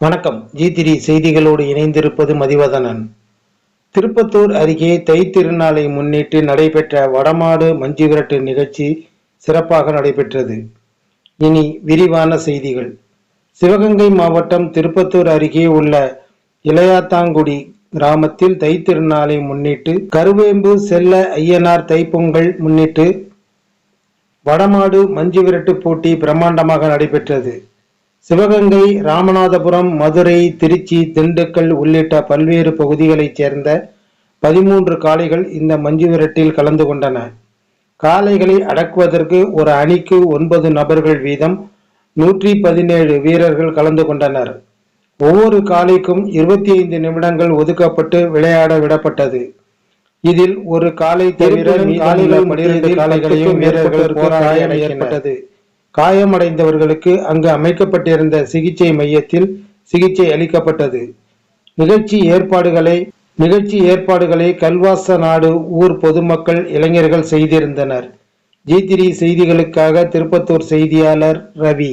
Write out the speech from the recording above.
வணக்கம். ஜி செய்திகளோடு இணைந்திருப்பது மதிவதனன். திருப்பத்தூர் அருகே தை திருநாளை முன்னிட்டு நடைபெற்ற வடமாடு மஞ்சு விரட்டு நிகழ்ச்சி சிறப்பாக நடைபெற்றது. இனி விரிவான செய்திகள். சிவகங்கை மாவட்டம் திருப்பத்தூர் அருகே உள்ள இளையாத்தாங்குடி கிராமத்தில் தை திருநாளை முன்னிட்டு கருவேம்பு செல்ல ஐயனார் தைப்பொங்கல் முன்னிட்டு வடமாடு மஞ்சு விரட்டு போட்டி பிரம்மாண்டமாக நடைபெற்றது. சிவகங்கை ராமநாதபுரம் மதுரை திருச்சி திண்டுக்கல் உள்ளிட்ட பல்வேறு பகுதிகளைச் சேர்ந்த பதிமூன்று காளைகள் இந்த மஞ்சு விரட்டில் கலந்து கொண்டன. காளைகளை அடக்குவதற்கு ஒரு அணிக்கு ஒன்பது நபர்கள் வீதம் நூற்றி பதினேழு வீரர்கள் கலந்து கொண்டனர். ஒவ்வொரு காளைக்கும் இருபத்தி ஐந்து நிமிடங்கள் ஒதுக்கப்பட்டு விளையாட விடப்பட்டது. இதில் ஒரு காலை தவிர காலைகள் பனிரெண்டு காளைகளையும் வீரர்கள் போராட ஏற்பட்டது. காயமடைந்தவர்களுக்கு அங்கு அமைக்கப்பட்டிருந்த சிகிச்சை மையத்தில் சிகிச்சை அளிக்கப்பட்டது. நிகழ்ச்சி ஏற்பாடுகளை நிகழ்ச்சி ஏற்பாடுகளை கல்வாச நாடு ஊர் பொதுமக்கள் இளைஞர்கள் செய்திருந்தனர். ஜி த்ரீ செய்திகளுக்காக திருப்பத்தூர் செய்தியாளர் ரவி.